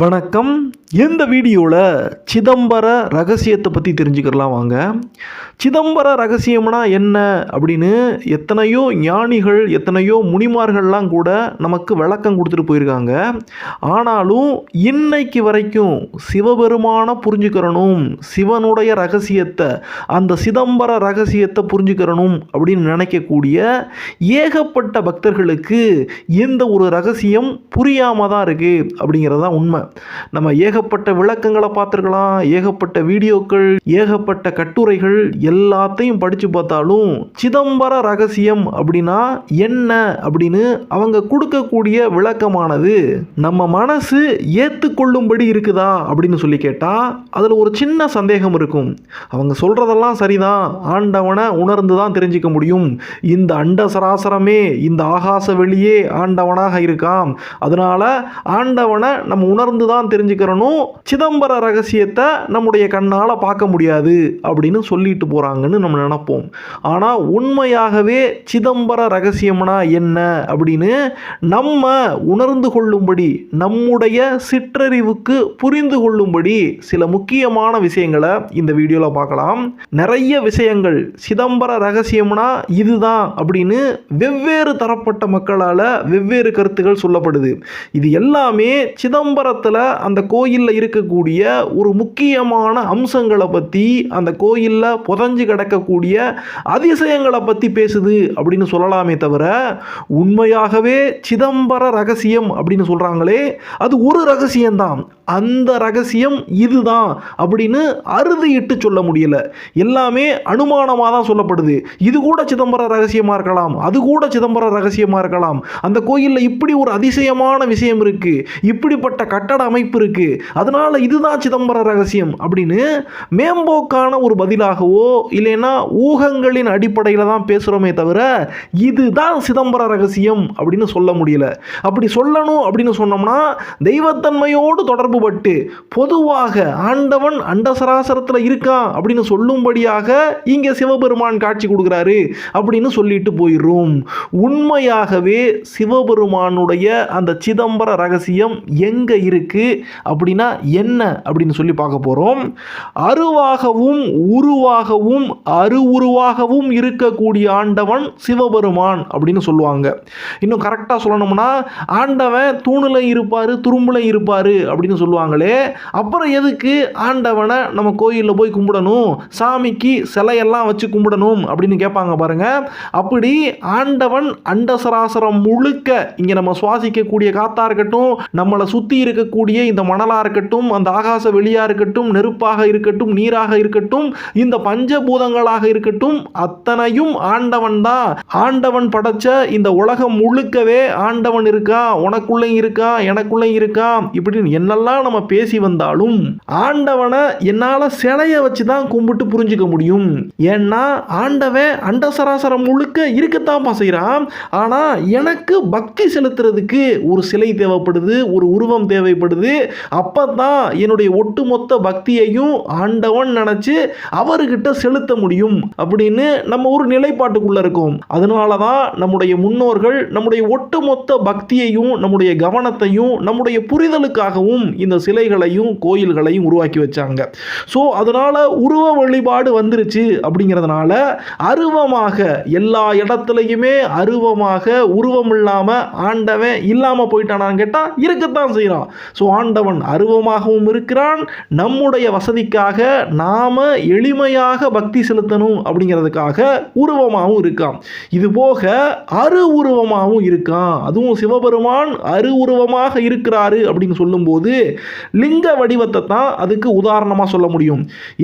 வணக்கம். இந்த வீடியோவில் சிதம்பர ரகசியத்தை பற்றி தெரிஞ்சுக்கலாம் வாங்க. சிதம்பர ரகசியம்னா என்ன அப்படின்னு எத்தனையோ ஞானிகள் எத்தனையோ முனிமார்கள்லாம் கூட நமக்கு விளக்கம் கொடுத்துட்டு போயிருக்காங்க. ஆனாலும் இன்னைக்கு வரைக்கும் சிவபெருமான புரிஞ்சுக்கிறணும் சிவனுடைய ரகசியத்தை அந்த சிதம்பர ரகசியத்தை புரிஞ்சுக்கிறணும் அப்படின்னு நினைக்கக்கூடிய ஏகப்பட்ட பக்தர்களுக்கு இந்த ஒரு ரகசியம் புரியாமல் தான் இருக்குது அப்படிங்கிறது தான் உண்மை. நம்ம ஏகப்பட்ட விளக்கங்களை பார்த்துருக்கலாம் ஏகப்பட்ட வீடியோக்கள் ஏகப்பட்ட கட்டுரைகள் எல்லாத்தையும் படித்து பார்த்தாலும் சிதம்பர ரகசியம் அப்படின்னா என்ன அப்படின்னு அவங்க கொடுக்கக்கூடிய விளக்கமானது நம்ம மனசு ஏற்றுக்கொள்ளும்படி இருக்குதா அப்படின்னு சொல்லி கேட்டால் அதில் ஒரு சின்ன சந்தேகம் இருக்கும். அவங்க சொல்கிறதெல்லாம் சரிதான். ஆண்டவனை உணர்ந்து தான் தெரிஞ்சுக்க முடியும். இந்த அண்ட சராசரமே இந்த ஆகாச வெளியே ஆண்டவனாக இருக்கான். அதனால் ஆண்டவனை நம்ம உணர்ந்து தான் தெரிஞ்சுக்கிறனும் சிதம்பர ரகசியத்தை நம்முடைய கண்ணால் பார்க்க முடியாது அப்படின்னு சொல்லிட்டு போகிறாங்கன்னு நம்ம நினைப்போம். ஆனால் உண்மையாகவே சிதம்பர ரகசியம்னா என்ன அப்படின்னு நம்ம உணர்ந்து கொள்ளும்படி நம்முடைய சிற்றறிவுக்கு புரிந்து கொள்ளும்படி சில முக்கியமான விஷயங்களை இந்த வீடியோவில் பார்க்கலாம். நிறைய விஷயங்கள் சிதம்பர ரகசியம்னா இதுதான் அப்படின்னு வெவ்வேறு தரப்பட்ட மக்களால் வெவ்வேறு கருத்துக்கள் சொல்லப்படுது. இது எல்லாமே காலத்தில் அந்த கோயிலில் இருக்கக்கூடிய ஒரு முக்கியமான அம்சங்களை பற்றி அந்த கோயிலில் புதஞ்சு கிடக்கக்கூடிய அதிசயங்களை பற்றி பேசுது அப்படின்னு சொல்லலாமே தவிர உண்மையாகவே சிதம்பர ரகசியம் அப்படின்னு சொல்கிறாங்களே அது ஒரு ரகசியம்தான். அந்த ரகசியம் இதுதான் அப்படின்னு அறுதியிட்டு சொல்ல முடியல. எல்லாமே அனுமானமாக தான் சொல்லப்படுது. இது கூட சிதம்பர ரகசியமாக இருக்கலாம் அது கூட சிதம்பர ரகசியமாக இருக்கலாம். அந்த கோயிலில் இப்படி ஒரு அதிசயமான விஷயம் இருக்குது இப்படிப்பட்ட கட்ட கட்டட அமைப்பு இருக்குது அதனால் இதுதான் சிதம்பர ரகசியம் அப்படின்னு மேம்போக்கான ஒரு பதிலாகவோ இல்லைன்னா ஊகங்களின் அடிப்படையில் தான் பேசுகிறோமே தவிர இதுதான் சிதம்பர ரகசியம் அப்படின்னு சொல்ல முடியல. அப்படி சொல்லணும் அப்படின்னு சொன்னோம்னா தெய்வத்தன்மையோடு தொடர்பு பட்டு பொதுவாக ஆண்டவன் அண்டசராசரத்தில் இருக்கான் அப்படின்னு சொல்லும்படியாக இங்கே சிவபெருமான் காட்சி கொடுக்குறாரு அப்படின்னு சொல்லிட்டு போயிடும் உண்மையாகவே சிவபெருமானுடைய அந்த சிதம்பர ரகசியம் எங்கே இருக்கு? அப்படின்னா என்ன அப்படின்னு சொல்லி பார்க்க போகிறோம் அருவாகவும் உருவாகவும் அரு உருவாகவும் இருக்கக்கூடிய ஆண்டவன் சிவபெருமான் அப்படின்னு சொல்லுவாங்க. இன்னும் கரெக்டாக சொல்லணும்னா ஆண்டவன் தூணில் இருப்பார் துரும்பில் இருப்பார் அப்படின்னு சொல்லுவாங்களே அப்புறம் எதுக்கு ஆண்டவனை நம்ம கோயிலில் போய் கும்பிடணும்? சாமிக்கு சிலையெல்லாம் வச்சு கும்பிடணும் அப்படின்னு கேட்பாங்க பாருங்கள் அப்படி ஆண்டவன் அண்டசராசரம் முழுக்க இங்கே நம்ம சுவாசிக்கக்கூடிய காத்தா இருக்கட்டும் நம்மளை சுற்றி இருக்க இருக்கக்கூடிய இந்த மணலாக இருக்கட்டும் அந்த ஆகாச வெளியாக இருக்கட்டும் நெருப்பாக இருக்கட்டும் நீராக இருக்கட்டும் இந்த பஞ்சபூதங்களாக இருக்கட்டும் அத்தனையும் ஆண்டவன் தான் ஆண்டவன் படைச்ச இந்த உலகம் முழுக்கவே ஆண்டவன் இருக்கா? உனக்குள்ளே இருக்கா? எனக்குள்ளே இருக்கா? இப்படின்னு என்னெல்லாம் நம்ம பேசி வந்தாலும் ஆண்டவனை என்னால் சிலையை வச்சு தான் கும்பிட்டு புரிஞ்சுக்க முடியும். ஏன்னா ஆண்டவன் அண்ட சராசரம் முழுக்க இருக்கத்தான்ப்பா செய்கிறான் ஆனால் எனக்கு பக்தி செலுத்துறதுக்கு ஒரு சிலை தேவைப்படுது ஒரு உருவம் தேவைப்படுது. அப்போ தான் என்னுடைய ஒட்டுமொத்த பக்தியையும் ஆண்டவன் நினச்சி அவர்கிட்ட செலுத்த முடியும் அப்படின்னு நம்ம ஒரு நிலைப்பாட்டுக்குள்ளே இருக்கோம். அதனால தான் நம்முடைய முன்னோர்கள் நம்முடைய ஒட்டுமொத்த பக்தியையும் நம்முடைய கவனத்தையும் நம்முடைய புரிதலுக்காகவும் இந்த சிலைகளையும் கோயில்களையும் உருவாக்கி வச்சாங்க. ஸோ அதனால் உருவ வழிபாடு வந்துருச்சு அப்படிங்கிறதுனால அருவமாக எல்லா இடத்துலையுமே அருவமாக உருவம் இல்லாமல் ஆண்டவன் இல்லாமல் போயிட்டானான்னு கேட்டால் இருக்கத்தான் செய்கிறான் ஸோ ஆண்டவன் அருவமாகவும் இருக்கிறான். நம்முடைய வசதிக்காக நாம் எளிமையாக பக்தி செலுத்தணும் அப்படிங்கிறதுக்காக உருவமாகவும் இருக்கான். இது போக அரு உருவமாகவும் இருக்கான். அதுவும் சிவபெருமான் அரு உருவமாக இருக்கிறாரு அப்படின்னு சொல்லும்போது லிங்க வடிவத்தை தான் அதுக்கு உதாரணமாக சொல்ல முடியும்.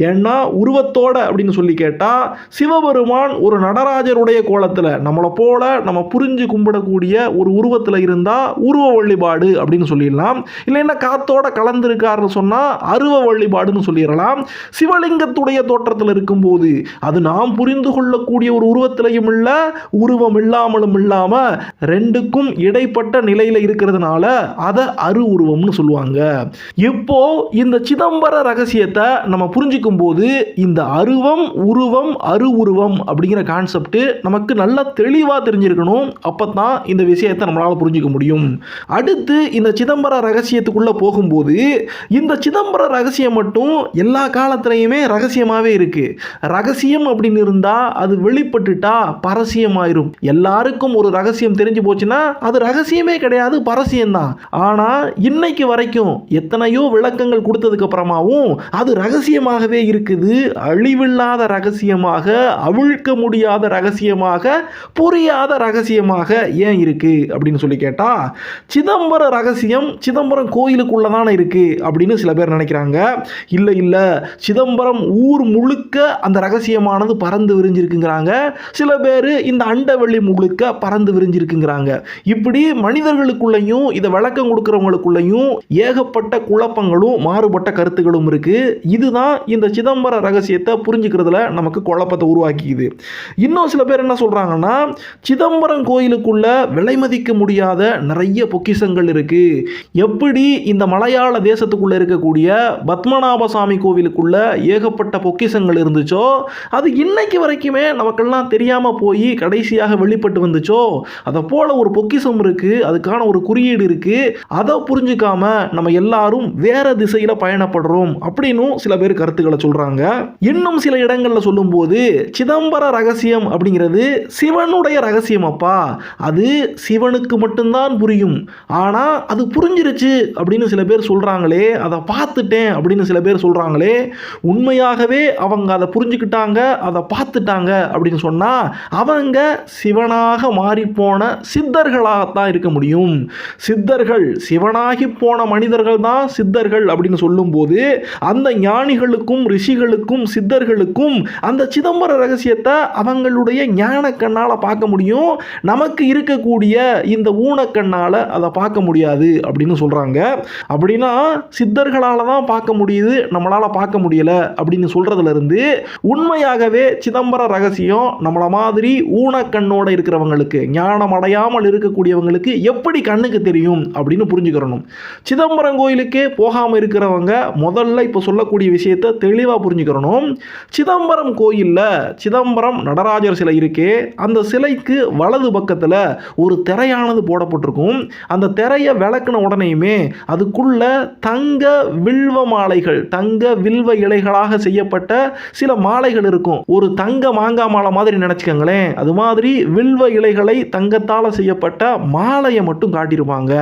ஏன்னா உருவத்தோட அப்படின்னு சொல்லி கேட்டால் சிவபெருமான் ஒரு நடராஜருடைய கோலத்தில் நம்மளை போல நம்ம புரிஞ்சு கும்பிடக்கூடிய ஒரு உருவத்தில் இருந்தால் உருவ வழிபாடு அப்படின்னு சொல்லிடலாம். இல்லைன்னா காத்தோட கலந்துருக்காருன்னு சொன்னால் அருவ வழிபாடுன்னு சொல்லிடலாம். சிவலிங்கத்துடைய தோற்றத்தில் இருக்கும்போது அது நாம் புரிந்து கொள்ளக்கூடிய ஒரு உருவத்திலையும் இல்லை உருவம் இல்லாமலும் இல்லாமல் ரெண்டுக்கும் இடைப்பட்ட நிலையில் இருக்கிறதுனால அதை அரு உருவம்னு சொல்லுவாங்க. இப்போ இந்த சிதம்பர ரகசியத்தை நம்ம புரிஞ்சுக்கும் போது இந்த அருவம் உருவம் அரு உருவம் அப்படிங்கிற கான்செப்ட் நமக்கு நல்லா தெளிவாக தெரிஞ்சிருக்கணும். அப்போ தான் இந்த விஷயத்தை நம்மளால் புரிஞ்சிக்க முடியும். அடுத்து இந்த சிதம்பர ரகசிய ரகசியத்துக்குள்ள போகும்போது இந்த சிதம்பர ரகசியம் மட்டும் எல்லா காலத்துலையுமே ரகசியமாகவே இருக்கு. ரகசியம் அப்படின்னு இருந்தால் அது வெளிப்பட்டுட்டா பரசியமாயிரும். எல்லாருக்கும் ஒரு ரகசியம் தெரிஞ்சு போச்சுன்னா அது ரகசியமே கிடையாது பரசியம்தான். ஆனால் இன்னைக்கு வரைக்கும் எத்தனையோ விளக்கங்கள் கொடுத்ததுக்கு அப்புறமாவும் அது ரகசியமாகவே இருக்குது. அழிவில்லாத ரகசியமாக அவிழ்க்க முடியாத ரகசியமாக புரியாத ரகசியமாக ஏன் இருக்கு அப்படின்னு சொல்லி கேட்டா சிதம்பர ரகசியம் சிதம்பரம் கோயிலுக்குள்ள தானே இருக்கு அப்படின்னு சில பேர் நினைக்கிறாங்க. இல்லை இல்லை சிதம்பரம் ஊர் முழுக்க அந்த ரகசியமானது பறந்து விரிஞ்சிருக்குங்கிறாங்க. சில பேர் இந்த அண்டவெளி முழுக்க பறந்து விரிஞ்சிருக்குங்கிறாங்க. இப்படி மனிதர்களுக்குள்ளேயும் இதை விளக்கம் கொடுக்குறவங்களுக்குள்ளேயும் ஏகப்பட்ட குழப்பங்களும் மாறுபட்ட கருத்துகளும் இருக்கு. இதுதான் இந்த சிதம்பர ரகசியத்தை புரிஞ்சுக்கிறதுல நமக்கு குழப்பத்தை உருவாக்கிக்குது. இன்னும் சில பேர் என்ன சொல்றாங்கன்னா சிதம்பரம் கோயிலுக்குள்ள விலை மதிக்க முடியாத நிறைய பொக்கிஷங்கள் இருக்கு. எப்படி இந்த மலையாள தேசத்துக்குள்ளே இருக்கக்கூடிய பத்மநாபசாமி கோவிலுக்குள்ளே கோவிலுக்குள்ள ஏகப்பட்ட பொக்கிஷங்கள் இருந்துச்சோ? அது இன்னைக்கு வரைக்குமே நமக்கெல்லாம் தெரியாமல் போய் கடைசியாக வெளிப்பட்டு வந்துச்சோ? அதை போல ஒரு பொக்கிஷம் இருக்குது அதுக்கான ஒரு குறியீடு இருக்குது அதை புரிஞ்சுக்காம நம்ம எல்லாரும் வேற திசையில் பயணப்படுறோம் அப்படின்னும் சில பேர் கருத்துக்களை சொல்கிறாங்க இன்னும் சில இடங்களில் சொல்லும்போது சிதம்பர ரகசியம் அப்படிங்கிறது சிவனுடைய ரகசியம் அப்பா. அது சிவனுக்கு மட்டும்தான் புரியும். ஆனால் அது புரிஞ்சிருச்சு அப்படின்னு சில பேர் சொல்கிறாங்களே அதை பார்த்துட்டேன் அப்படின்னு சில பேர் சொல்கிறாங்களே உண்மையாகவே அவங்க அதை புரிஞ்சுக்கிட்டாங்க அதை பார்த்துட்டாங்க அப்படின்னு சொன்னால் அவங்க சிவனாக மாறிப்போன சித்தர்களாகத்தான் இருக்க முடியும். சித்தர்கள் சிவனாகி போன மனிதர்கள் தான் சித்தர்கள் அப்படின்னு சொல்லும்போது அந்த ஞானிகளுக்கும் ரிஷிகளுக்கும் சித்தர்களுக்கும் அந்த சிதம்பர ரகசியத்தை அவங்களுடைய ஞான கண்ணால் பார்க்க முடியும். நமக்கு இருக்கக்கூடிய இந்த ஊனக்கண்ணால் அதை பார்க்க முடியாது அப்படின்னு சொல்கிறாங்க அப்படின்னா சித்தர்களால் தான் பார்க்க முடியுது நம்மளால் பார்க்க முடியல அப்படின்னு சொல்கிறதுலேருந்து உண்மையாகவே சிதம்பர ரகசியம் நம்மளை மாதிரி ஊனக்கண்ணோட இருக்கிறவங்களுக்கு ஞானம் அடையாமல் இருக்கக்கூடியவங்களுக்கு எப்படி கண்ணுக்கு தெரியும் அப்படின்னு புரிஞ்சுக்கிறணும். சிதம்பரம் கோயிலுக்கே போகாமல் இருக்கிறவங்க முதல்ல இப்போ சொல்லக்கூடிய விஷயத்தை தெளிவாக புரிஞ்சுக்கிறணும். சிதம்பரம் கோயிலில் சிதம்பரம் நடராஜர் சிலை இருக்கே அந்த சிலைக்கு வலது பக்கத்தில் ஒரு திரையானது போடப்பட்டிருக்கும். அந்த திரையை விளக்குன உடனேயுமே அதுக்குள்ள தங்க வில்வ மாலைகள் தங்க வில்வ இலைகளாக செய்யப்பட்ட சில மாலைகள் இருக்கும். ஒரு தங்க மாங்காய் மாலை மாதிரி நினச்சிக்கோங்களேன். அது மாதிரி வில்வ இலைகளை தங்கத்தால் செய்யப்பட்ட மாலையை மட்டும் காட்டியிருப்பாங்க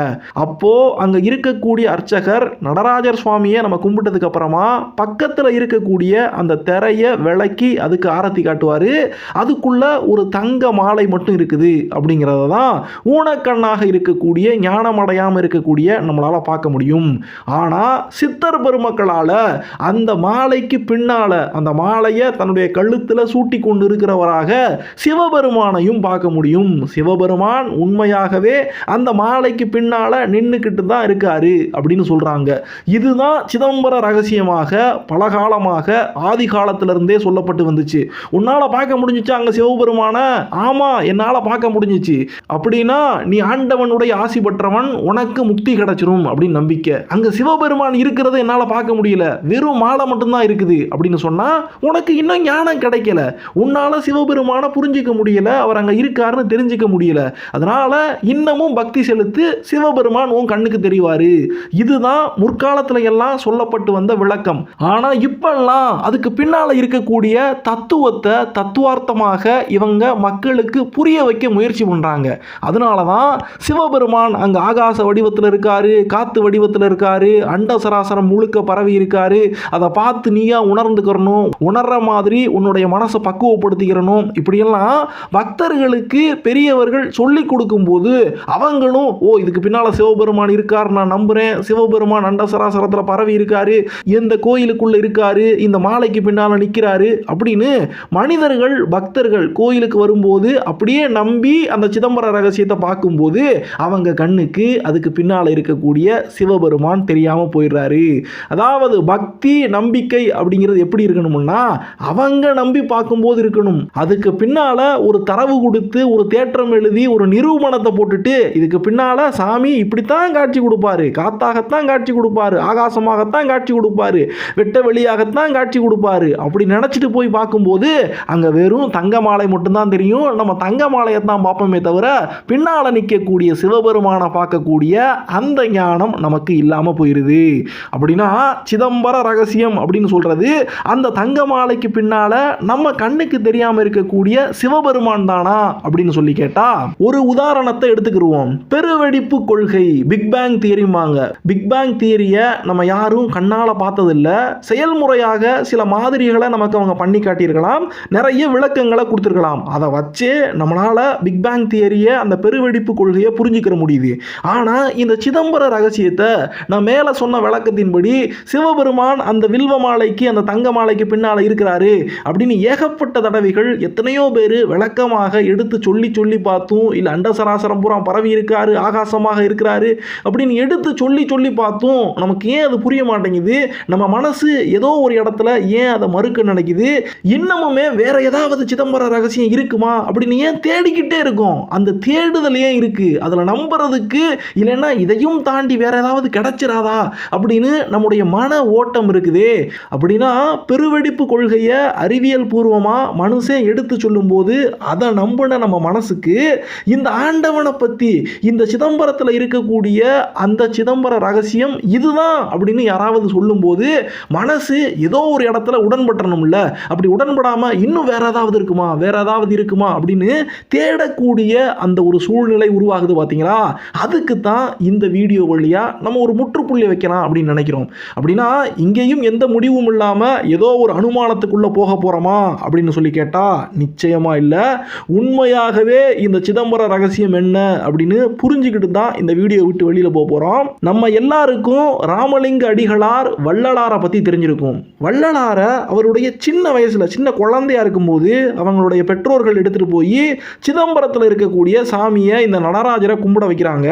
அப்போ அங்கே இருக்கக்கூடிய அர்ச்சகர் நடராஜர் சுவாமியை நம்ம கும்பிட்டதுக்கு அப்புறமா பக்கத்தில் இருக்கக்கூடிய அந்த திரையை விளக்கி அதுக்கு ஆரத்தி காட்டுவார். அதுக்குள்ள ஒரு தங்க மாலை மட்டும் இருக்குது அப்படிங்கிறத தான் ஊனக்கண்ணாக இருக்கக்கூடிய ஞானம் அடையாமல் இருக்கக்கூடிய நம்மளால் பார்க்க முடியும். ஆனால் சித்தர் பெருமக்களால் அந்த மாலைக்கு பின்னால் அந்த மாலையை தன்னுடைய கழுத்தில் சூட்டி கொண்டு இருக்கிறவராக சிவபெருமானையும் பார்க்க முடியும். சிவபெருமான் உண்மையாகவே அந்த மாலைக்கு பின்னால் நின்றுக்கிட்டு தான் இருக்காரு அப்படின்னு சொல்கிறாங்க இதுதான் சிதம்பர ரகசியமாக பல காலமாக ஆதி காலத்திலிருந்தே சொல்லப்பட்டு வந்துச்சு. உன்னால் பார்க்க முடிஞ்சிச்சு அங்கே சிவபெருமான? ஆமாம் என்னால் பார்க்க முடிஞ்சிச்சு. அப்படின்னா நீ ஆண்டவனுடைய ஆசி பெற்றவன் உனக்கு முக்தி கிடைச்சிரும். அப்படின்னு நம்பிக்கை. அங்கே சிவபெருமான் இருக்கிறத என்னால் பார்க்க முடியல. வெறும் மாலை மட்டும்தான் இருக்குது அப்படின்னு சொன்னால் உனக்கு இன்னும் ஞானம் கிடைக்கல. உன்னால் சிவபெருமானை புரிஞ்சிக்க முடியல. அவர் அங்கே இருக்காருன்னு தெரிஞ்சுக்க முடியல. அதனால் இன்னமும் பக்தி செலுத்து சிவபெருமான் உன் கண்ணுக்கு தெரிவார். இதுதான் முற்காலத்துல எல்லாம் சொல்லப்பட்டு வந்த விளக்கம். ஆனால் இப்பெல்லாம் அதுக்கு பின்னால் இருக்கக்கூடிய தத்துவத்தை தத்துவார்த்தமாக இவங்க மக்களுக்கு புரிய வைக்க முயற்சி பண்ணுறாங்க அதனால தான் சிவபெருமான் அங்கே ஆகாச வடிவத்தில் இருக்காரு காத்து வடிவத்தில் இருக்காரு. அண்ட சராசரம் முழுக்க பரவி இருக்காரு. அதை பார்த்து நீயா உணர்ந்துக்கிறணும். உணர்ற மாதிரி உன்னுடைய மனசை பக்குவப்படுத்திக்கிறணும். இப்படியெல்லாம் பக்தர்களுக்கு பெரியவர்கள் சொல்லி கொடுக்கும்போது அவங்களும் ஓ இதுக்கு பின்னால் சிவபெருமான் இருக்கார் நான் நம்புகிறேன் சிவபெருமான் அண்ட சராசரத்தில் பரவி இருக்காரு. எந்த கோயிலுக்குள்ளே இருக்காரு? இந்த மாலைக்கு பின்னால் நிற்கிறாரு அப்படின்னு மனிதர்கள் பக்தர்கள் கோயிலுக்கு வரும்போது அப்படியே நம்பி அந்த சிதம்பர ரகசியத்தை பார்க்கும்போது அவங்க கண்ணுக்கு அதுக்கு பின்னால் இருக்கக்கூடிய சிவபெருமான் தெரியாமல் போயிடுறாரு. அதாவது பக்தி நம்பிக்கை அப்படிங்கிறது எப்படி இருக்கணும்னா அவங்க நம்பி பார்க்கும்போது இருக்கணும். அதுக்கு பின்னால் ஒரு தரவு கொடுத்து ஒரு தேற்றம் எழுதி ஒரு நிரூபணத்தை போட்டுட்டு இதுக்கு பின்னால் சாமி இப்படித்தான் காட்சி கொடுப்பாரு. காத்தாகத்தான் காட்சி கொடுப்பாரு. ஆகாசமாகத்தான் காட்சி கொடுப்பாரு. வெட்ட வெளியாகத்தான் காட்சி கொடுப்பாரு. அப்படி நினச்சிட்டு போய் பார்க்கும்போது அங்கே வெறும் தங்க மாலை மட்டும்தான் தெரியும். நம்ம தங்க மாலையை தான் பார்ப்போமே தவிர பின்னால் நிற்கக்கூடிய சிவபெருமானை பார்க்கக்கூடிய அந்த ஞானம் ஞானம் நமக்கு இல்லாமல் போயிடுது அப்படின்னா சிதம்பர ரகசியம் அப்படின்னு சொல்கிறது அந்த தங்க மாலைக்கு பின்னால் நம்ம கண்ணுக்கு தெரியாமல் இருக்கக்கூடிய சிவபெருமான் தானா அப்படின்னு சொல்லி கேட்டால் ஒரு உதாரணத்தை எடுத்துக்கிடுவோம் பெருவெடிப்பு கொள்கை பிக் பேங் தியரிம்பாங்க பிக் பேங் தியரியை நம்ம யாரும் கண்ணால் பார்த்ததில்லை. செயல்முறையாக சில மாதிரிகளை நமக்கு அவங்க பண்ணி காட்டியிருக்கலாம். நிறைய விளக்கங்களை கொடுத்துருக்கலாம். அதை வச்சு நம்மளால் பிக் பேங் தியரியை அந்த பெருவெடிப்பு கொள்கையை புரிஞ்சுக்கிற முடியுது. ஆனால் இந்த சிதம்பர ரகசியத்தை நான் மேலே சொன்ன விளக்கத்தின்படி சிவபெருமான் அந்த வில்வ மாலைக்கு அந்த தங்க மாலைக்கு பின்னால் இருக்கிறாரு அப்படின்னு ஏகப்பட்ட தடவைகள் எத்தனையோ பேர் விளக்கமாக எடுத்து சொல்லி சொல்லி பார்த்தும் இல்லை அண்டசராசரம் பூரா பரவி இருக்காரு ஆகாசமாக இருக்கிறாரு அப்படின்னு எடுத்து சொல்லி சொல்லி பார்த்தும் நமக்கு ஏன் அது புரிய மாட்டேங்குது? நம்ம மனசு ஏதோ ஒரு இடத்துல ஏன் அதை மறுக்க நினைக்குது? இன்னமுமே வேற ஏதாவது சிதம்பர ரகசியம் இருக்குமா? அப்படின்னு ஏன் தேடிக்கிட்டே இருக்கும். அந்த தேடுதல் ஏன் இருக்கு? அதில் நம்புறதுக்கு இல்லைன்னா இதையும் தாண்டி வேற ஏதாவது கிடைச்சிராதா அப்படின்னு நம்முடைய மன ஓட்டம் இருக்குதே. அப்படின்னா பெருவெடிப்பு கொள்கையை அறிவியல் பூர்வமாக மனுஷன் எடுத்து சொல்லும்போது அதை நம்பின நம்ம மனசுக்கு இந்த ஆண்டவனை பற்றி இந்த சிதம்பரத்தில் இருக்கக்கூடிய அந்த சிதம்பர ரகசியம் இதுதான் அப்படின்னு யாராவது சொல்லும்போது மனசு ஏதோ ஒரு இடத்துல உடன்பட்டணும்ல அப்படி உடன்படாமல் இன்னும் வேற ஏதாவது இருக்குமா? வேற ஏதாவது இருக்குமா? அப்படின்னு தேடக்கூடிய அந்த ஒரு சூழ்நிலை உருவாகுது பார்த்தீங்களா அதுக்கு தான் இந்த வீடியோ வழியாக நம்ம ஒரு முற்றுப்புள்ளி வைக்கலாம் அப்படின்னு நினைக்கிறோம். அப்படின்னா இங்கேயும் எந்த முடிவும் இல்லாமல் ஏதோ ஒரு அனுமானத்துக்குள்ளே போக போகிறோமா அப்படின்னு சொல்லி கேட்டால் நிச்சயமாக இல்லை. உண்மையாகவே இந்த சிதம்பர ரகசியம் என்ன அப்படின்னு புரிஞ்சுக்கிட்டு தான் இந்த வீடியோ விட்டு வெளியில் போக போகிறோம் நம்ம எல்லாருக்கும் ராமலிங்க அடிகளார் வள்ளலாரை பற்றி தெரிஞ்சிருக்கும். வள்ளலாரை அவருடைய சின்ன வயசில் சின்ன குழந்தையா இருக்கும்போது அவங்களுடைய பெற்றோர்கள் எடுத்துகிட்டு போய் சிதம்பரத்தில் இருக்கக்கூடிய சாமியை இந்த நடராஜரை கும்பிட வைக்கிறாங்க.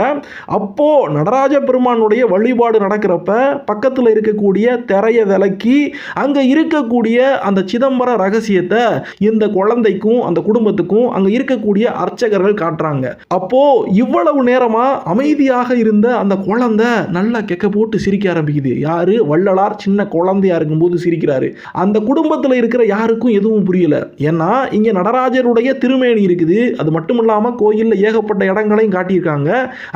அப்போ நடராஜ ராஜபெருமானுடைய வழிபாடு நடக்கிறப்ப பக்கத்தில் இருக்கக்கூடிய திரையை விலக்கி அங்கே இருக்கக்கூடிய அந்த சிதம்பர ரகசியத்தை இந்த குழந்தைக்கும் அந்த குடும்பத்துக்கும் அங்கே இருக்கக்கூடிய அர்ச்சகர்கள் காட்டுறாங்க. அப்போ இவ்வளவு நேரமாக அமைதியாக இருந்த அந்த குழந்தை நல்லா கெக்க போட்டு சிரிக்க ஆரம்பிக்குது. யாரு? வள்ளலார் சின்ன குழந்தையா இருக்கும்போது சிரிக்கிறாரு. அந்த குடும்பத்தில் இருக்கிற யாருக்கும் எதுவும் புரியல. ஏன்னா இங்க நடராஜருடைய திருமேனி இருக்குது. அது மட்டும் இல்லாமல் கோயிலில் ஏகப்பட்ட இடங்களையும் காட்டியிருக்காங்க.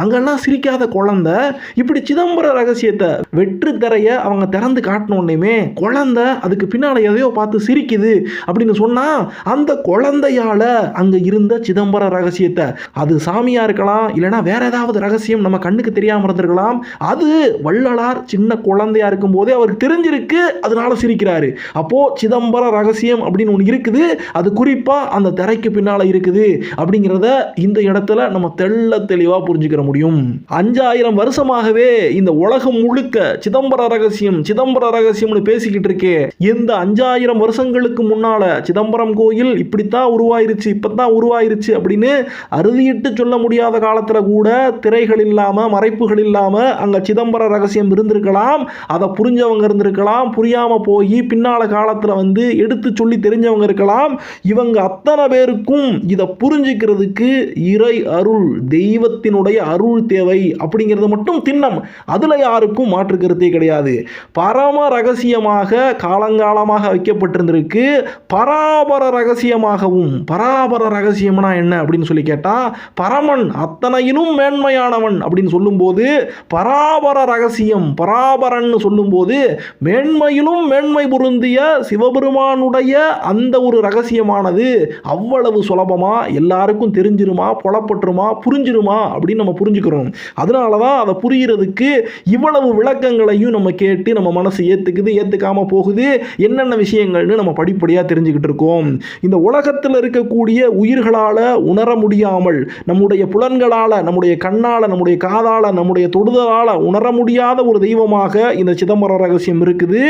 அங்கெல்லாம் சிரிக்காத குழந்தை இப்படி சிதம்பர ரகசியத்தை வெற்று திரையை அவங்க திறந்து காட்டினோடனே குழந்தை அதுக்கு பின்னால் எதையோ பார்த்து சிரிக்குது அப்படின்னு சொன்னால் அந்த குழந்தையால் அங்கே இருந்த சிதம்பர ரகசியத்தை அது சாமியாக இருக்கலாம் இல்லைன்னா வேற ஏதாவது ரகசியம் நம்ம கண்ணுக்கு தெரியாமல் இருந்திருக்கலாம் அது வள்ளலார் சின்ன குழந்தையா இருக்கும் போதே அவருக்கு தெரிஞ்சிருக்கு அதனால சிரிக்கிறாரு. அப்போது சிதம்பர ரகசியம் அப்படின்னு ஒன்று இருக்குது அது குறிப்பாக அந்த திரைக்கு பின்னால் இருக்குது அப்படிங்கிறத இந்த இடத்துல நம்ம தெள்ள தெளிவாக புரிஞ்சுக்கிற முடியும். அஞ்சாயிரம் வருஷமாகவே இந்த உலகம் முழுக்க சிதம்பர ரகசியம் சிதம்பர ரகசியம்னு பேசிக்கிட்டு இருக்கே. இந்த அஞ்சாயிரம் வருஷங்களுக்கு முன்னால சிதம்பரம் கோயில் இப்படித்தான் உருவாயிருச்சு இப்பதான் உருவாயிருச்சு அப்படின்னு அறுதியிட்டு சொல்ல முடியாத காலத்துல கூட திரைகள் இல்லாம மறைப்புகள் இல்லாம அங்க சிதம்பர ரகசியம் இருந்திருக்கலாம் அதை புரிஞ்சவங்க இருந்திருக்கலாம் புரியாம போய் பின்னால காலத்துல வந்து எடுத்து சொல்லி தெரிஞ்சவங்க இருக்கலாம். இவங்க அத்தனை பேருக்கும் இதை புரிஞ்சுக்கிறதுக்கு இறை அருள் தெய்வத்தினுடைய அருள் தேவை அப்படிங்கிறது மட்டும் திண்ணம். அதில் யாருக்கும் மாற்று கருத்தே கிடையாது. பரம ரகசியமாக காலங்காலமாக வைக்கப்பட்டிருந்திருக்கு. பராபர ரகசியமாகவும் பராபர ரகசியம்னா என்ன அப்படின்னு சொல்லி கேட்டால் பரமன் அத்தனையிலும் மேன்மையானவன் அப்படின்னு சொல்லும்போது பராபர ரகசியம் பராபரன்னு சொல்லும்போது மேன்மையிலும் மேன்மை பொருந்திய சிவபெருமானுடைய அந்த ஒரு ரகசியமானது அவ்வளவு சுலபமாக எல்லாருக்கும் தெரிஞ்சிருமா புலப்பட்டுருமா புரிஞ்சிருமா அப்படின்னு நம்ம புரிஞ்சுக்கிறோம். அதனால தான் அதை புரிகிறதுக்கு இவ்வளவு விளக்கங்களையும் நம்ம கேட்டு நம்ம மனசு ஏற்றுக்குது ஏற்றுக்காமல் போகுது. என்னென்ன விஷயங்கள்னு நம்ம படிப்படியாக தெரிஞ்சுக்கிட்டு இருக்கோம். இந்த உலகத்தில் இருக்கக்கூடிய உயிர்களால் உணர முடியாமல் நம்முடைய புலன்களால் நம்முடைய கண்ணால் நம்முடைய காதால் நம்முடைய தொடுதலால் உணர முடியாத ஒரு தெய்வமாக இந்த சிதம்பர ரகசியம் இருக்குது.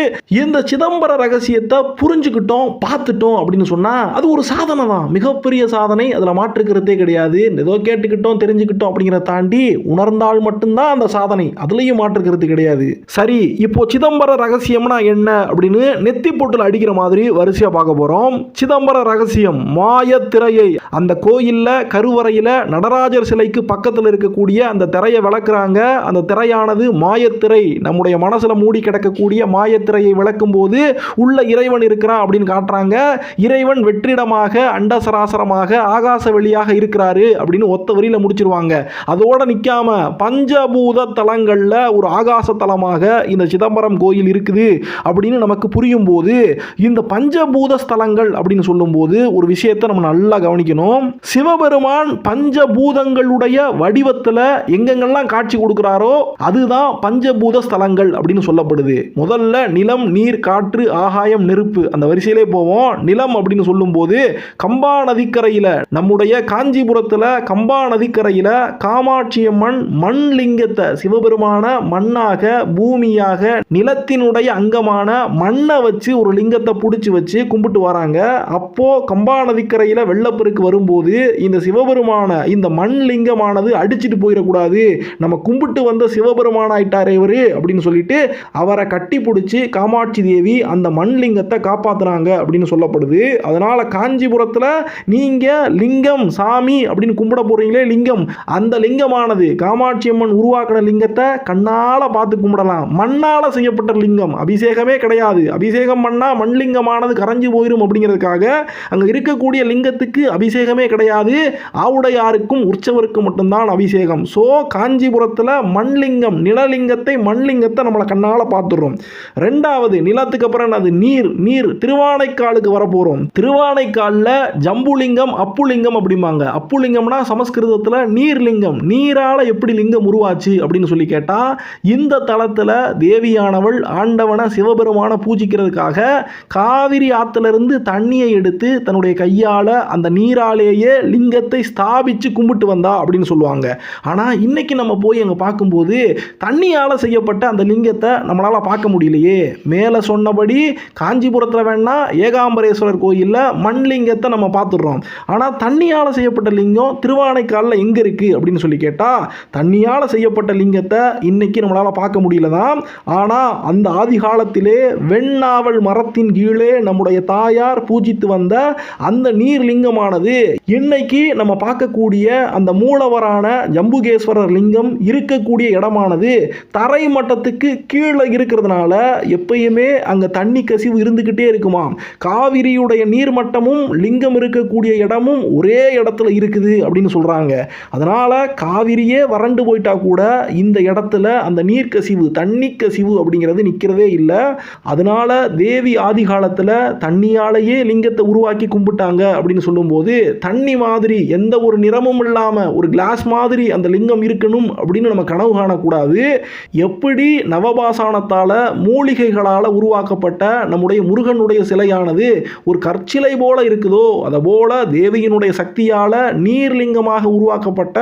இந்த சிதம்பர ரகசியத்தை புரிஞ்சுக்கிட்டோம் பார்த்துட்டோம் அப்படின்னு சொன்னால் அது ஒரு சாதனை தான். மிகப்பெரிய சாதனை. அதில் மாற்றுக்கிறதே கிடையாது. ஏதோ கேட்டுக்கிட்டோம் தெரிஞ்சுக்கிட்டோம் அப்படிங்கிறத தாண்டி உணர்ந்தால் மட்டும்தான் அந்த சாதனை. அதுலேயும் மாற்றுக்கிறது கிடையாது. சரி இப்போ சிதம்பர ரகசியம்னா என்ன அப்படின்னு நெத்தி போட்டில் அடிக்கிற மாதிரி வரிசையாக பார்க்க போகிறோம் சிதம்பர ரகசியம் மாய திரையை. அந்த கோயிலில் கருவறையில் நடராஜர் சிலைக்கு பக்கத்தில் இருக்கக்கூடிய அந்த திரையை விளக்குறாங்க. அந்த திரையானது மாயத்திரை நம்முடைய மனசில் மூடி கிடக்கக்கூடிய மாயத்திரையை விளக்கும் போது உள்ள இறைவன் இருக்கிறான் அப்படின்னு காட்டுறாங்க. இறைவன் வெற்றிடமாக அண்டசராசரமாக ஆகாச வெளியாக இருக்கிறாரு அப்படின்னு ஒத்த வரியில் முடிச்சிருவாங்க. அதோட நிற்காம பஞ்சபூத தலங்களில் ஒரு ஆகாச தலமாக இந்த சிதம்பரம் கோயில் இருக்குது அப்படின்னு நமக்கு புரியும் போது இந்த பஞ்சபூத ஸ்தலங்கள் அப்படின்னு சொல்லும்போது ஒரு விஷயத்தை நம்ம நல்லா கவனிக்கணும். சிவபெருமான் பஞ்சபூதங்களுடைய வடிவத்தில் எங்கெங்கெல்லாம் காட்சி கொடுக்குறாரோ அதுதான் பஞ்சபூத ஸ்தலங்கள் அப்படின்னு சொல்லப்படுது. முதல்ல நிலம் நீர் காற்று ஆகாயம் நெருப்பு அந்த வரிசையிலே போவோம். நிலம் அப்படின்னு சொல்லும்போது கம்பா நதிக்கரையில் நம்முடைய காஞ்சிபுரத்தில் கம்பா நதிக்கரையில் காமாட்சியம்மன் மண் லிங்கத்தை சிவபெருமான மண்ணாக பூமியாக நிலத்தினுடைய அங்கமான மண்ணை வச்சு ஒரு லிங்கத்தை பிடிச்சி வச்சு கும்பிட்டு வராங்க. அப்போ கம்பா நதிக்கரையில் வெள்ளப்பெருக்கு வரும்போது இந்த சிவபெருமான இந்த மண் லிங்கமானது அடிச்சுட்டு போயிடக்கூடாது. நம்ம கும்பிட்டு வந்த சிவபெருமான ஆயிட்டாரே இவர் அப்படின்னு சொல்லிட்டு அவரை கட்டி பிடிச்சி காமாட்சி தேவி அந்த மண் லிங்கத்தை காப்பாத்துறாங்க அப்படின்னு சொல்லப்படுது. அதனால காஞ்சிபுரத்தில் நீங்க லிங்கம் சாமி அப்படின்னு கும்பிட போறீங்களே லிங்கம். அந்த லிங்கமானது காமாட்சி அம்மன் உருவாக்கின லிங்கத்தை கண்ணால பார்த்து கும்பிடலாம். மண்ணால செய்யப்பட்ட லிங்கம். அபிஷேகமே கிடையாது. அபிஷேகம் பண்ணா மண் லிங்கமானது கரைஞ்சு போயிடும் அப்படிங்கிறதுக்காக அங்க இருக்கக்கூடிய லிங்கத்துக்கு அபிஷேகமே கிடையாது. ஆவுடையாருக்கும் உற்சவருக்கும் மட்டும்தான் அபிஷேகம். ஸோ காஞ்சிபுரத்தில் மண்லிங்கம் நிலலிங்கத்தை மண்லிங்கத்தை நம்மளை கண்ணால பார்த்துடுறோம். ரெண்டாவது நிலத்துக்கு அப்புறம் என்னது? நீர் நீர். திருவானைக்காலுக்கு வரப்போகிறோம் திருவானைக்காலில் ஜம்புலிங்கம் அப்புலிங்கம் அப்படிம்பாங்க. அப்புலிங்கம்னா சமஸ்கிருதத்தில் நீர்லிங்கம். நீரால் எப்படி லிங்கம் உருவாச்சு? அப்படின்னு சொல்லி கேட்டால் இந்த தளத்தில் தேவியானவள் ஆண்டவனை சிவபெருமானை பூஜிக்கிறதுக்காக காவிரி ஆற்றிலிருந்து தண்ணியை எடுத்து தன்னுடைய கையால் அந்த நீராலேயே லிங்கத்தை ஸ்தாபித்து கும்பிட்டு வந்தா அப்படின்னு சொல்லுவாங்க. ஆனால் இன்னைக்கு நம்ம போய் அங்கே பார்க்கும்போது தண்ணியால் செய்யப்பட்ட அந்த லிங்கத்தை நம்மளால் பார்க்க முடியலையே. மேலே சொன்னபடி காஞ்சிபுரத்தில் வேணால் ஏகாம்பரேஸ்வரர் கோயிலில் மண் லிங்கத்தை நம்ம பார்த்துடுறோம். ஆனால் தண்ணியால் செய்யப்பட்ட லிங்கம் திருவானைக்காலில் எங்கே இருக்குது அப்படின்னு சொல்லி கேட்டால் தண்ணியால் செய்யப்பட்ட லிங்கத்தை இன்னைக்கு நம்மளால் பார்க்க முடியல தான் ஆனால் அந்த ஆதி காலத்திலே வெண்ணாவல் மரத்தின் கீழே நம்முடைய தாயார் பூஜித்து வந்த அந்த நீர் லிங்கமானது இன்னைக்கு நம்ம பார்க்கக்கூடிய அந்த மூலவரான ஜம்புகேஸ்வரர் லிங்கம் இருக்கக்கூடிய இடமானது தரை மட்டத்துக்கு கீழே இருக்கிறதுனால எப்பயுமே அங்கே தண்ணி கசிவு இருந்துக்கிட்டே இருக்குமாம் காவிரியுடைய நீர்மட்டமும் லிங்கம் இருக்கக்கூடிய இடமும் ஒரே இடத்துல இருக்குது அப்படின்னு சொல்கிறாங்க அதனால் காவிரியே வறண்டு போயிட்டா கூட இந்த இடத்துல அந்த நீர் கசிவு தண்ணி கசிவு அப்படிங்கிறது நிற்கிறதே இல்லை. அதனால தேவி ஆதி காலத்தில் தண்ணியாலேயே லிங்கத்தை உருவாக்கி கும்பிட்டாங்க அப்படின்னு சொல்லும்போது தண்ணி மாதிரி எந்த ஒரு நிறமும் இல்லாமல் ஒரு கிளாஸ் மாதிரி அந்த லிங்கம் இருக்கணும் அப்படின்னு நம்ம கனவு காணக்கூடாது. எப்படி நவபாசானத்தால் மூலிகைகளால் உருவாக்கப்பட்ட நம்முடைய முருகனுடைய சிலையானது ஒரு கற்சிலை போல இருக்குதோ அதை போல தேவியினுடைய சக்தியால் நீர்லிங்கமாக உருவாக்கப்பட்ட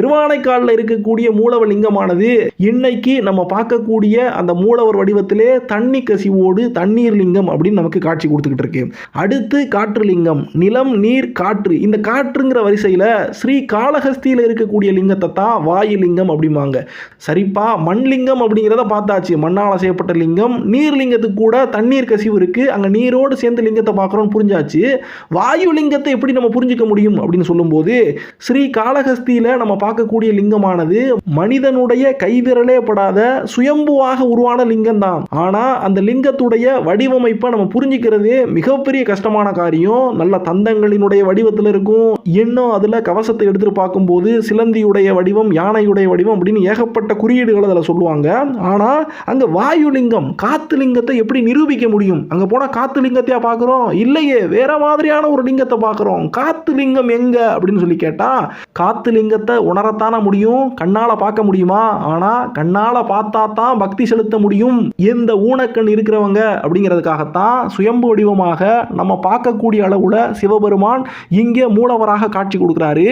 திருவானைக்காலில் இருக்கக்கூடிய மூலவ லிங்கமானது இன்னைக்கு நம்ம பார்க்கக்கூடிய அந்த மூலவர் வடிவத்திலே தண்ணி கசிவோடு தண்ணீர் லிங்கம் அப்படின்னு நமக்கு காட்சி கொடுத்துக்கிட்டு இருக்கு. அடுத்து காற்று லிங்கம் நிலம் நீர் காற்று. இந்த காற்றுங்கிற வரிசையில் ஸ்ரீ காளஹஸ்தியில் இருக்கக்கூடிய லிங்கத்தை தான் வாயு லிங்கம் அப்படிம்பாங்க. சரிப்பா மண் லிங்கம் அப்படிங்கிறத பார்த்தாச்சு. மண்ணால் செய்யப்பட்ட லிங்கம் நீர் லிங்கத்துக்கு கூட தண்ணீர் கசிவு இருக்கு. அங்கே நீரோடு சேர்ந்து லிங்கத்தை பார்க்குறோம்னு புரிஞ்சாச்சு. வாயு லிங்கத்தை எப்படி நம்ம புரிஞ்சுக்க முடியும் அப்படின்னு சொல்லும்போது ஸ்ரீ காளஹஸ்தியில் நம்ம பார்க்கக்கூடிய லிங்கமானது மனிதனுடைய கைவிரலே படாத சுயம்புவாக உருவான லிங்கம் தான் ஆனால் அந்த லிங்கத்துடைய வடிவமைப்பை நம்ம புரிஞ்சுக்கிறதே மிகப்பெரிய கஷ்டமான காரியம். நல்ல தந்தங்களினுடைய வடிவத்தில் இருக்கும். இன்னும் அதில் கவசத்தை எடுத்துட்டு பார்க்கும்போது சிலந்தியுடைய வடிவம் யானையுடைய வடிவம் அப்படின்னு ஏகப்பட்ட குறியீடுகள் அதில் சொல்லுவாங்க. ஆனால் அங்கே வாயு லிங்கம் காத்து லிங்கத்தை எப்படி நிரூபிக்க முடியும்? அங்கே போனால் காத்து லிங்கத்தையா பார்க்குறோம்? இல்லையே வேற மாதிரியான ஒரு லிங்கத்தை பார்க்குறோம். காத்து லிங்கம் எங்க? அப்படின்னு சொல்லி கேட்டால் காத்து லிங்கத்தை உணரத்தான முடியும்? கண்ணால் பார்க்க பார்க்க முடியுமா? ஆனால் கண்ணால் பார்த்தா தான் பக்தி செலுத்த முடியும். எந்த ஊனக்கண் இருக்கிறவங்க அப்படிங்கிறதுக்காகத்தான் சுயம்பு வடிவமாக நம்ம பார்க்கக்கூடிய அளவில் சிவபெருமான் இங்கே மூலவராக காட்சி கொடுக்குறாரு.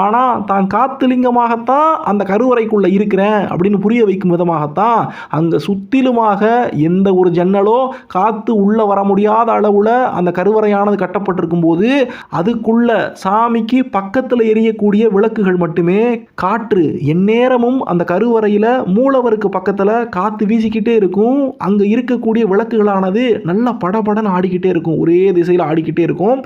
ஆனால் தான் காத்துலிங்கமாகத்தான் அந்த கருவறைக்குள்ளே இருக்கிறேன் அப்படின்னு புரிய வைக்கும் விதமாகத்தான் அங்கே சுத்திலுமாக எந்த ஒரு ஜன்னலோ காத்து உள்ளே வர முடியாத அளவில் அந்த கருவறையானது கட்டப்பட்டிருக்கும் போது அதுக்குள்ள சாமிக்கு பக்கத்தில் எரியக்கூடிய விளக்குகள் மட்டுமே. காற்று எந்நேரமும் அந்த கருவறையில் மூலவருக்கு பக்கத்தில் காற்று வீசிக்கிட்டே இருக்கும். அங்கே இருக்கக்கூடிய விளக்குகளானது நல்லா படபடன்னு ஆடிக்கிட்டே இருக்கும். ஒரே திசையில் ஆடிக்கிட்டே இருக்கும்.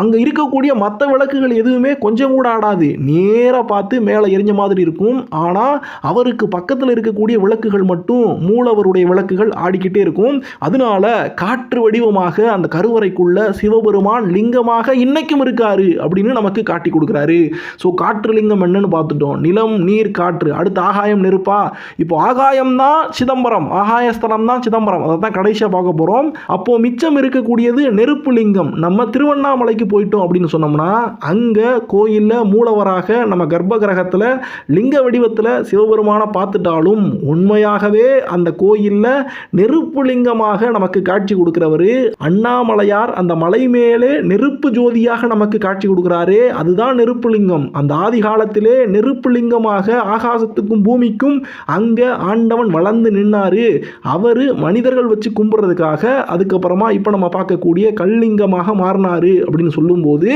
அங்கே இருக்கக்கூடிய மற்ற விளக்குகள் எதுவுமே கொஞ்சம் கூட ஆடாது. நேராக பார்த்து மேலே எரிஞ்ச மாதிரி இருக்கும். ஆனால் அவருக்கு பக்கத்தில் இருக்கக்கூடிய விளக்குகள் மட்டும் மூலவருடைய விளக்குகள் ஆடிக்கிட்டே இருக்கும். அதனால காற்று வடிவமாக அந்த கருவறைக்குள்ள சிவபெருமான் லிங்கமாக இன்னைக்கும் இருக்காரு அப்படின்னு நமக்கு காட்டி கொடுக்குறாரு. ஸோ காற்று லிங்கம் என்னன்னு பார்த்துட்டோம். நிலம் நீர் காற்று. அடுத்து ஆகாயம் நெருப்பா? இப்போ ஆகாயம் தான் சிதம்பரம் ஆகாயஸ்தலம் தான் சிதம்பரம். அதை தான் கடைசியாக பார்க்க போகிறோம் அப்போ மிச்சம் இருக்கக்கூடியது நெருப்பு லிங்கம் நம்ம திருவண்ணாமலைக்கு போயிட்டோம் அப்படின்னு சொன்னோம்னா அங்கே கோயிலில் மூலவராக நம்ம கர்ப்ப கிரகத்தில் லிங்க வடிவத்தில் சிவபெருமானை பார்த்துட்டாலும் உண்மையாகவே அந்த கோயிலில் நெருப்பு லிங்கமாக நமக்கு காட்சி கொடுக்கிறவர் அண்ணாமலையார். அந்த மலை மேலே நெருப்பு ஜோதியாக நமக்கு காட்சி கொடுக்குறாரு. அதுதான் நெருப்பு லிங்கம் அந்த ஆதி காலத்திலே நெருப்பு லிங்கமாக வானத்துக்கும் பூமிக்கும் அங்கே ஆண்டவன் வளர்ந்து நின்னாரு. அவர் மனிதர்கள் வச்சு கும்பிட்றதுக்காக அதுக்கப்புறமா இப்போ நம்ம பார்க்கக்கூடிய கல்லிங்கமாக மாறினாரு அப்படின்னு சொல்லும்போது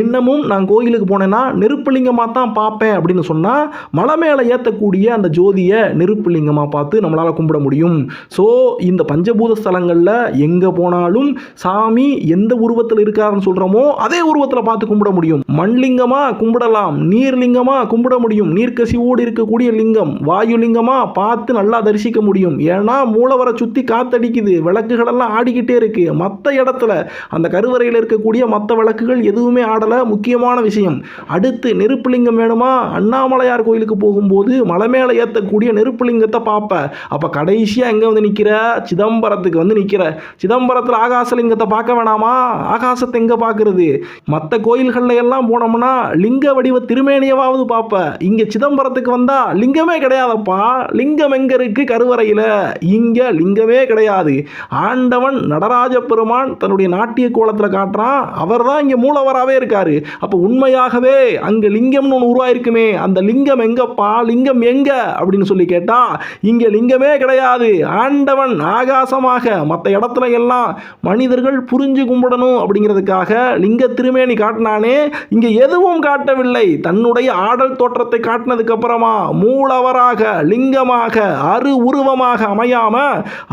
இன்னமும் நான் கோயிலுக்கு போனேன்னா நெருப்புலிங்கமாக தான் பார்ப்பேன் அப்படின்னு சொன்னால் மலை மேலே ஏற்றக்கூடிய அந்த ஜோதியை நெருப்புலிங்கமாக பார்த்து நம்மளால் கும்பிட முடியும். ஸோ இந்த பஞ்சபூத ஸ்தலங்களில் எங்கே போனாலும் சாமி எந்த உருவத்தில் இருக்காருன்னு சொல்கிறோமோ அதே உருவத்தில் பார்த்து கும்பிட முடியும். மண்லிங்கமாக கும்பிடலாம் நீர்லிங்கமாக கும்பிட முடியும். நீர்க்கசிவோடு இருக்கக்கூடிய லிங்கம் வாயு லிங்கமாக பார்த்து நல்லா தரிசிக்க முடியும். ஏன்னா மூலவரை சுற்றி காத்தடிக்குது. விளக்குகளெல்லாம் ஆடிக்கிட்டே இருக்குது மற்ற இடத்துல அந்த கருவறையில் இருக்கக்கூடிய மற்ற விளக்குகள் எதுவுமே ஆடலை. முக்கியமான விஷயம் அடுத்து நெருப்பு லிங்கம் வேணுமா? அண்ணாமலையார் கோயிலுக்கு போகும்போது மலை மேலே ஏற்றக்கூடிய நெருப்பு லிங்கத்தை பார்ப்பேன் அப்போ கடைசியாக எங்கே வந்து நிற்கிற சிதம்பரத்துக்கு வந்து நிற்கிற சிதம்பரத்தில் ஆகாசலிங்கத்தை பார்க்க வேணாமா? ஆகாசத்தை எங்கே பார்க்குறது? மற்ற கோயில்களில் எல்லாம் போனோம்னா லிங்க வடிவ திருமேனியவாவது பார்ப்ப. இங்கே சிதம்பரத்துக்கு வந்தால் லிங்கமே கிடையாதப்பா. லிங்கம் எங்கே இருக்கு? கருவறையில். இங்கே லிங்கமே கிடையாது. ஆண்டவன் நடராஜ பெருமான் தன்னுடைய நாட்டிய கோலத்தில் காட்டுறான். அவர் தான் இங்கே மூலவராகவே இருக்காரு. அப்போ உண்மையாகவே அங்கே லிங்கம்னு ஒன்று உருவாயிருக்குமே. அந்த லிங்கம் எங்கப்பா? லிங்கம் எங்க? அப்படின்னு சொல்லி கேட்டால் இங்கே லிங்கமே கிடையாது. ஆண்டவன் ஆகாசமாக மற்ற இடத்துல எல்லாம் மனிதர்கள் புரிஞ்சு கும்பிடணும் அப்படிங்கிறதுக்காக லிங்க திருமேனி காட்டினானே. இங்கே எதுவும் காட்டவில்லை. தன்னுடைய ஆடல் தோற்றத்தை காட்டினதுக்கு அப்புறமா மூலவராக லிங்கமாக அரு உருவமாக அமையாம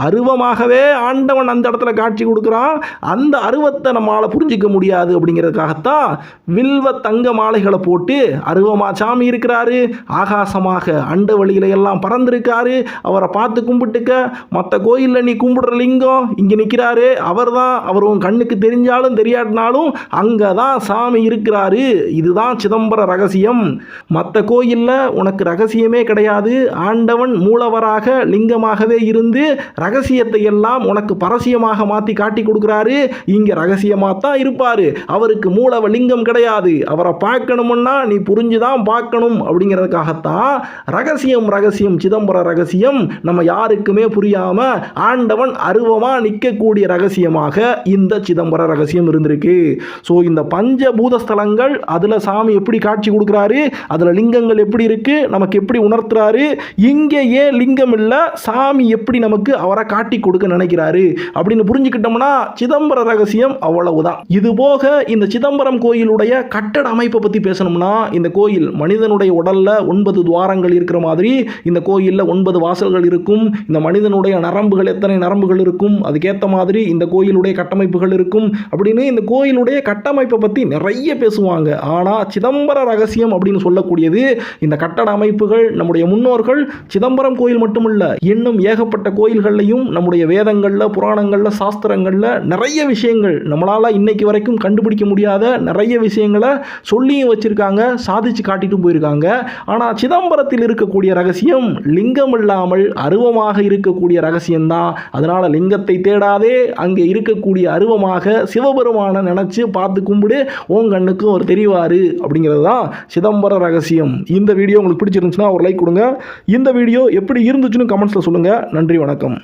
அருவமாகவே ஆண்டவன் அந்த இடத்துல காட்சி கொடுக்குறான். அந்த அருவத்தை நம்மளால் புரிஞ்சிக்க முடியாது அப்படிங்கிறதுக்காகத்தான் வில்வ தங்க மாலைகளை போட்டு அருவமா சாமி இருக்கிறாரு. ஆகாசமாக அண்ட வழியில எல்லாம் பறந்துருக்காரு. அவரை பார்த்து கும்பிட்டுக்க மற்ற கோயிலில் நீ கும்பிடுற லிங்கம் இங்கே நிற்கிறாரு அவர் தான் அவர் உன் கண்ணுக்கு தெரிஞ்சாலும் தெரியாட்டினாலும் அங்கே தான் சாமி இருக்கிறாரு. இதுதான் சிதம்பர ரகசியம். மற்ற கோயிலில் உனக்கு ரகசியம் கிடையாது. ஆண்டவன் மூலவராக லிங்கமாகவே இருந்து ரகசியத்தை எல்லாம் உனக்கு பரசியமாக மாற்றி காட்டி கொடுக்குறாரு. இங்கே ரகசியமாக தான் இருப்பார். அவருக்கு மூலவ லிங்கம் கிடையாது. அவரை பார்க்கணுமுன்னா நீ புரிஞ்சு தான் பார்க்கணும் அப்படிங்கிறதுக்காகத்தான் ரகசியம் ரகசியம் சிதம்பர ரகசியம் நம்ம யாருக்குமே புரியாமல் ஆண்டவன் அருவமாக நிற்கக்கூடிய ரகசியமாக இந்த சிதம்பர ரகசியம் இருந்திருக்கு. ஸோ இந்த பஞ்சபூத ஸ்தலங்கள் அதில் சாமி எப்படி காட்சி கொடுக்குறாரு? அதில் லிங்கங்கள் எப்படி இருக்கு? நமக்கு எப்படி உணர்த்துறாரு? இங்கே ஏன் லிங்கம் இல்லை சாமி எப்படி நமக்கு அவரை காட்டி கொடுக்க நினைக்கிறாரு? அப்படின்னு புரிஞ்சுக்கிட்டோம்னா சிதம்பர ரகசியம் அவ்வளவுதான். இது போக இந்த சிதம்பரம் கோயிலுடைய கட்டட அமைப்பை பற்றி பேசணும்னா இந்த கோயில் மனிதனுடைய உடலில் ஒன்பது துவாரங்கள் இருக்கிற மாதிரி இந்த கோயிலில் ஒன்பது வாசல்கள் இருக்கும். இந்த மனிதனுடைய நரம்புகள் எத்தனை நரம்புகள் இருக்கும்? அதுக்கேற்ற மாதிரி இந்த கோயிலுடைய கட்டமைப்புகள் இருக்கும். அப்படின்னு இந்த கோயிலுடைய கட்டமைப்பை பற்றி நிறைய பேசுவாங்க. ஆனால் சிதம்பர ரகசியம் அப்படின்னு சொல்லக்கூடியது இந்த கட்டட அமைப்பு அமைப்புகள் நம்முடைய முன்னோர்கள் சிதம்பரம் கோயில் மட்டுமல்ல இன்னும் ஏகப்பட்ட கோயில்கள்லையும் நம்முடைய வேதங்களில் புராணங்களில் சாஸ்திரங்களில் நிறைய விஷயங்கள் நம்மளால் இன்னைக்கு வரைக்கும் கண்டுபிடிக்க முடியாத நிறைய விஷயங்களை சொல்லியும் வச்சுருக்காங்க சாதிச்சு காட்டிட்டும் போயிருக்காங்க. ஆனால் சிதம்பரத்தில் இருக்கக்கூடிய ரகசியம் லிங்கம் இல்லாமல் அருவமாக இருக்கக்கூடிய ரகசியம்தான். அதனால் லிங்கத்தை தேடாதே அங்கே இருக்கக்கூடிய அருவமாக சிவபெருமானை நினச்சி பார்த்து கும்பிடு உன் கண்ணுக்கும் அவர் தெரிவார் அப்படிங்கிறது தான் சிதம்பர ரகசியம். இந்த வீடியோ உங்களுக்கு பிடிச்சிருந்துச்சுன்னா ஒரு லைக் கொடுங்க. இந்த வீடியோ எப்படி இருந்துச்சுன்னு கமெண்ட்ஸில் சொல்லுங்கள் நன்றி வணக்கம்.